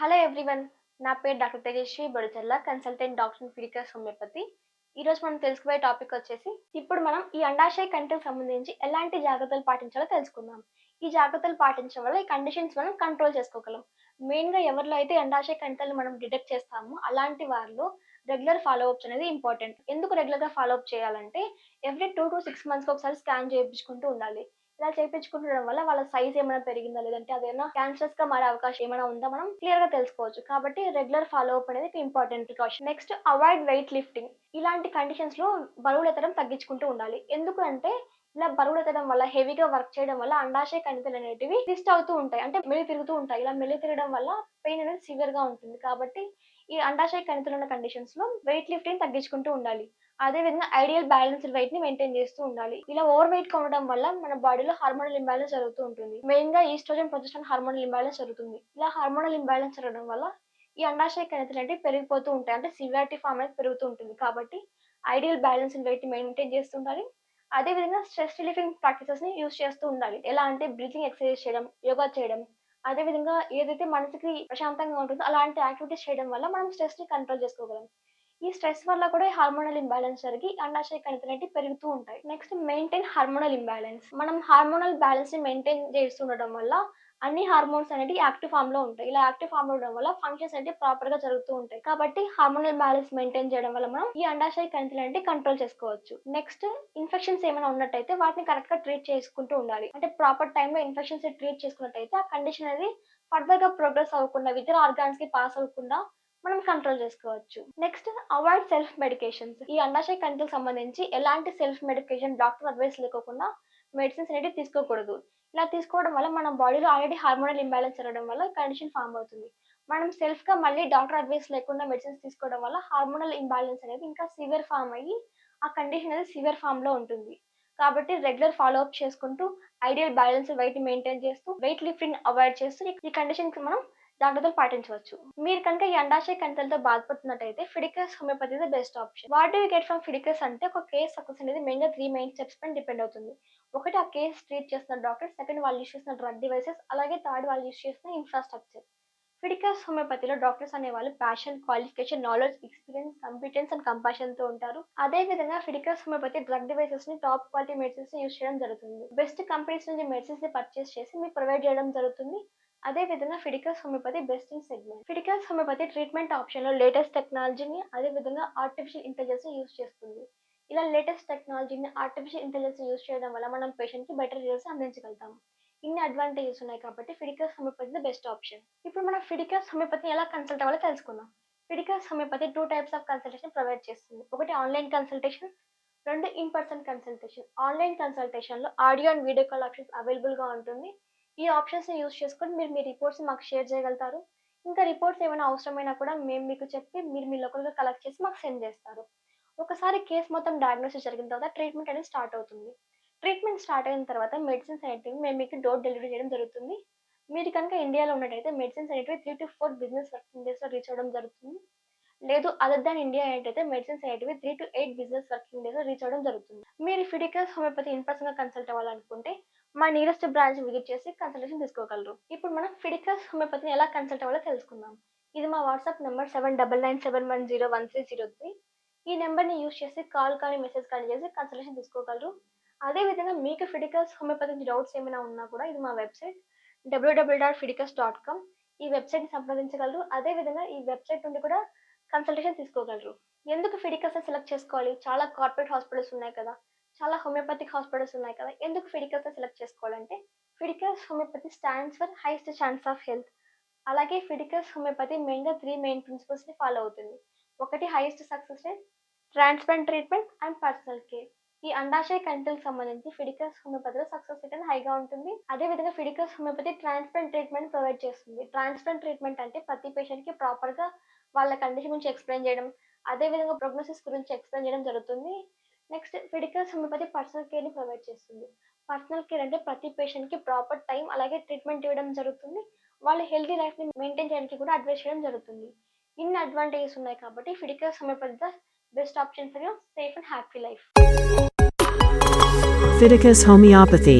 Hello everyone నా పేరు doctor Tejaswi Bodichalla consultant doctor Fiticus homeopathy ఈరోజు మనం తెలుసుకోబోయే టాపిక్ వచ్చేసి ఇప్పుడు మనం ఈ అండాశయ కంటికి సంబంధించి ఎలాంటి జాగ్రత్తలు పాటించాలో తెలుసుకుందాం. ఈ జాగ్రత్తలు పాటించడం వల్ల ఈ కండిషన్స్ మనం కంట్రోల్ చేసుకోగలం. మెయిన్గా ఎవరిలో అయితే అండాశయ కంటలు మనం డిటెక్ట్ చేస్తామో అలాంటి వారిలో రెగ్యులర్ ఫాలోఅప్స్ అనేది ఇంపార్టెంట్ ఎందుకు రెగ్యులర్గా ఫాలో అప్ చేయాలంటే ఎవ్రీ టూ టు సిక్స్ మంత్స్కి ఒకసారి స్కాన్ చేయించుకుంటూ ఉండాలి. ఇలా చేయించుకుంటుండడం వల్ల వాళ్ళ సైజ్ ఏమైనా పెరిగిందా? లేదంటే అదేమైనా క్యాన్సర్స్గా మారే అవకాశం ఏమైనా ఉందా? మనం క్లియర్గా తెలుసుకోవచ్చు. కాబట్టి రెగ్యులర్ ఫాలో అప్ అనేది important precaution next avoid weight lifting ఇలాంటి కండిషన్స్లో బరువులు ఎత్తడం తగ్గించుకుంటూ ఉండాలి. ఎందుకు అంటే ఇలా బరువులు ఎత్తడం వల్ల హెవీగా వర్క్ చేయడం వల్ల అండాశయ కణితులు అనేటివి ట్విస్ట్ అవుతూ ఉంటాయి. అంటే మెలి తిరుగుతూ ఉంటాయి. ఇలా మెలి తిరగడం వల్ల పెయిన్ అనేది సివియర్గా ఉంటుంది. కాబట్టి ఈ అండాశయ కణితులు ఉన్న కండిషన్స్లో వెయిట్ లిఫ్టింగ్ తగ్గించుకుంటూ ఉండాలి. అదే విధంగా ఐడియల్ బ్యాలెన్స్డ్ వెయిట్ని మెయింటైన్ చేస్తూ ఉండాలి. ఇలా ఓవర్ వెయిట్ ఉండడం వల్ల మన బాడీలో హార్మోనల్ ఇంబ్యాలెన్స్ జరుగుతూ ఉంటుంది. మెయిన్గా ఈస్ట్రోజన్ ప్రొజెస్ట్రాన్ హార్మోనల్ ఇంబ్యాలెన్స్ జరుగుతుంది. ఇలా హార్మోనల్ ఇంబ్యాలెన్స్ జరగడం వల్ల ఈ అండాశయ కణితులు అంటే పెరిగిపోతూ ఉంటాయి. అంటే సివియారిటీ ఫామ్ అనేది పెరుగుతూ ఉంటుంది. కాబట్టి ఐడియల్ బ్యాలెన్స్ వెయిట్ని మెయింటైన్ చేస్తుండాలి అదేవిధంగా అదే విధంగా స్ట్రెస్ రిలీఫింగ్ ప్రాక్టీసెస్ని యూస్ చేస్తూ ఉండాలి. ఎలా అంటే బ్రీతింగ్ ఎక్సర్సైజ్ చేయడం యోగా చేయడం. అదే విధంగా ఏదైతే మనసుకి ప్రశాంతంగా ఉంటుందో అలాంటి యాక్టివిటీస్ చేయడం వల్ల మనం స్ట్రెస్ని కంట్రోల్ చేసుకోగలం. ఈ స్ట్రెస్ వల్ల కూడా హార్మోనల్ ఇంబ్యాలెన్స్ జరిగి అండాశయ కణితనేటి పెరుగుతూ ఉంటాయి. నెక్స్ట్ మెయింటైన్ హార్మోనల్ ఇంబ్యాలెన్స్ మనం హార్మోనల్ బ్యాలెన్స్ని మెయింటైన్ చేస్తుండడం వల్ల అన్ని హార్మోన్స్ అనేవి యాక్టివ్ ఫామ్లో ఉంటాయి. ఇలా యాక్టివ్ ఫామ్లో ఉండడం వల్ల ఫంక్షన్స్ అనేవి ప్రాపర్గా జరుగుతూ ఉంటాయి. కాబట్టి హార్మోనల్ బ్యాలెన్స్ మెయింటైన్ చేయడం వల్ల మనం ఈ అండాశయ కణితులు అనేది కంట్రోల్ చేసుకోవచ్చు. నెక్స్ట్ ఇన్ఫెక్షన్స్ ఏమైనా ఉన్నట్టయితే వాటిని కరెక్ట్గా ట్రీట్ చేసుకుంటూ ఉండాలి. అంటే ప్రాపర్ టైంలో ఇన్ఫెక్షన్స్ ట్రీట్ చేసుకున్నట్టయితే ఆ కండిషన్ అనేది ఫర్దర్గా ప్రోగ్రెస్ అవ్వకుండా ఇతర ఆర్గాన్స్కి పాస్ అవ్వకుండా మనం కంట్రోల్ చేసుకోవచ్చు. నెక్స్ట్ అవాయిడ్ సెల్ఫ్ మెడికేషన్స్ ఈ అండాశయ కంటికి సంబంధించి ఎలాంటి సెల్ఫ్ మెడికేషన్ డాక్టర్ అడ్వైస్ లేకోకుండా మెడిసిన్స్ అనేవి తీసుకోకూడదు. ఇలా తీసుకోవడం వల్ల మన బాడీలో ఆల్రెడీ హార్మోనల్ ఇంబ్యాలెన్స్ జరగడం వల్ల కండిషన్ ఫామ్ అవుతుంది. మనం సెల్ఫ్గా మళ్ళీ డాక్టర్ అడ్వైస్ లేకుండా మెడిసిన్స్ తీసుకోవడం వల్ల హార్మోనల్ ఇంబ్యాలెన్స్ అనేది ఇంకా సివియర్ ఫామ్ అయ్యి ఆ కండిషన్ అనేది సివియర్ ఫామ్లో ఉంటుంది. కాబట్టి రెగ్యులర్ ఫాలో అప్ చేసుకుంటూ ఐడియల్ బ్యాలెన్స్ వెయిట్ మెయింటైన్ చేస్తూ వెయిట్ లిఫ్టింగ్ అవాయిడ్ చేస్తూ ఈ కండిషన్కి మనం జాగ్రత్తలు పాటించవచ్చు. మీరు కనుక ఈ అండాశయ కంటలతో బాధపడుతున్నట్టయితే Fiticus homeopathy the best option what you get from Fiticus అంటే ఒక కేస్ సక్సెస్ అనేది మెయిన్గా త్రీ మెయిన్ స్టెప్స్ పైన డిపెండ్ అవుతుంది. ఒకటి ఆ కేస్ ట్రీట్ చేస్తున్న డాక్టర్ సెకండ్ వాళ్ళు యూస్ చేసిన డ్రగ్ డివైసెస్ అలాగే థర్డ్ వాళ్ళు యూస్ చేసిన ఇన్ఫ్రాస్ట్రక్చర్ ఫిడికస్ హోమియోపతిలో డాక్టర్స్ అనే వాళ్ళు passion qualification knowledge experience competence and కంపాషన్తో ఉంటారు. అదే విధంగా ఫిడికస్ హోమియోపతి డ్రగ్ డివైసెస్ని టాప్ క్వాలిటీ మెడిసిన్స్ యూస్ చేయడం జరుగుతుంది. బెస్ట్ కంపెనీస్ నుంచి మెడిసిన్స్ని పర్చేస్ చేసి మీకు ప్రొవైడ్ చేయడం జరుగుతుంది. అదే విధంగా Fiticus homeopathy best in segment Fiticus homeopathy treatment ఆప్షన్లో లేటెస్ట్ టెక్నాలజీని అదే విధంగా ఆర్టిఫిషియల్ ఇంటెలిజెన్స్ యూస్ చేస్తుంది. ఇలా లేటెస్ట్ టెక్నాలజీని ఆర్టిఫిషియల్ ఇంటెలిజెన్స్ యూస్ చేయడం వల్ల మనం పేషెంట్కి బెటర్ రిజల్ట్స్ అందించగలుగుతాం. ఇన్ని అడ్వాంటేజెస్ ఉన్నాయి కాబట్టి Fiticus homeopathy the best option ఇప్పుడు మనం ఫిడికల్స్ హోమియోపతిని ఎలా కన్సల్ట్ అవ్వాలో తెలుసుకుందాం. Fiticus homeopathy two types of consultation provide చేస్తుంది. ఒకటి ఆన్లైన్ కన్సల్టేషన్ రెండు ఇన్ పర్సన్ కన్సల్టేషన్ ఆన్లైన్ కన్సల్టేషన్లో audio and video call options అవైలబుల్గా ఉంటుంది. ఈ ఆప్షన్స్ని యూస్ చేసుకొని మీరు మీ రిపోర్ట్స్ మాకు షేర్ చేయగలుగుతారు. ఇంకా రిపోర్ట్స్ ఏమైనా అవసరమైనా కూడా మేము మీకు చెప్పి మీరు మీ లోకల్గా కలెక్ట్ చేసి మాకు సెండ్ చేస్తారు. ఒకసారి కేసు మొత్తం డయాగ్నోసిస్ జరిగిన తర్వాత ట్రీట్మెంట్ అనేది స్టార్ట్ అవుతుంది. ట్రీట్మెంట్ స్టార్ట్ అయిన తర్వాత మెడిసిన్స్ అనేటివి మేము మీకు డోర్ డెలివరీ చేయడం జరుగుతుంది. మీరు కనుక ఇండియాలో ఉన్నట్టయితే మెడిసిన్స్ అనేటివి three to four business working డేస్లో రీచ్ అవ్వడం జరుగుతుంది. లేదు అదర్ దాన్ ఇండియా ఏంటైతే మెడిసిన్స్ అనేటివి three to eight business working డేస్లో రీచ్ అవ్వడం జరుగుతుంది. మీరు ఫిడికల్స్ హోమియోపతి ఇన్ పర్సన్గా కన్సల్ట్ అవ్వాలనుకుంటే మా నియరెస్ట్ బ్రాంచ్ విజిట్ చేసి కన్సల్టేషన్ తీసుకోగలరు. ఇప్పుడు మనం ఫిడికస్ హోమియోపతిని ఎలా కన్సల్ట్ అవ్వాలో తెలుసుకుందాం. ఇది మా WhatsApp number seven double nine seven one zero one three zero three ఈ నెంబర్ని యూస్ చేసి కాల్ కానీ మెసేజ్ కానీ చేసి కన్సల్టేషన్ తీసుకోగలరు. అదేవిధంగా మీకు ఫిడికల్స్ హోమియోపతి డౌట్స్ ఏమైనా ఉన్నా కూడా ఇది మా website W W dot Fiticus dot com ఈ వెబ్సైట్ని సంప్రదించగలరు. అదేవిధంగా ఈ వెబ్సైట్ నుండి కూడా కన్సల్టేషన్ తీసుకోగలరు. ఎందుకు ఫిడికల్స్ సెలెక్ట్ చేసుకోవాలి? చాలా కార్పొరేట్ హాస్పిటల్స్ ఉన్నాయి కదా. చాలా హోమియోపతిక్ హాస్పిటల్స్ ఉన్నాయి కదా. ఎందుకు ఫిడికస్ సెలెక్ట్ చేసుకోవాలంటే Fiticus homeopathy stands for highest chance of health అలాగే ఫిడికల్స్ హోమియోపతి మెయిన్గా త్రీ మెయిన్ ప్రిన్సిపల్స్ని ఫాలో అవుతుంది. ఒకటి highest success rate transplant treatment and personal care ఈ అండాశయ కంటికి సంబంధించి ఫిడికల్స్ హోమియోపతిలో సక్సెస్ రేట్ హైగా ఉంటుంది. అదే విధంగా Fiticus homeopathy transplant treatment provide చేస్తుంది. ట్రాన్స్ప్లాంట్ ట్రీట్మెంట్ అంటే ప్రతి పేషెంట్కి ప్రాపర్గా వాళ్ళ కండిషన్ గురించి ఎక్స్ప్లెయిన్ చేయడం అదే విధంగా ప్రోగ్నోసిస్ గురించి ఎక్స్ప్లెయిన్ చేయడం జరుగుతుంది. నెక్స్ట్ ఫిడికస్ హోమియోపతి పర్సనల్ కేర్ని ప్రొవైడ్ చేస్తుంది. పర్సనల్ కేర్ అంటే ప్రతి పేషెంట్కి ప్రాపర్ టైం అలాగే ట్రీట్మెంట్ ఇవ్వడం జరుగుతుంది. వాళ్ళ హెల్తీ లైఫ్ని మెయింటైన్ చేయడానికి కూడా అడ్వైస్ చేయడం జరుగుతుంది. ఇన్ని అడ్వాంటేజెస్ ఉన్నాయి కాబట్టి Fiticus homeopathy the best option for your safe and happy life. Fiticus Homeopathy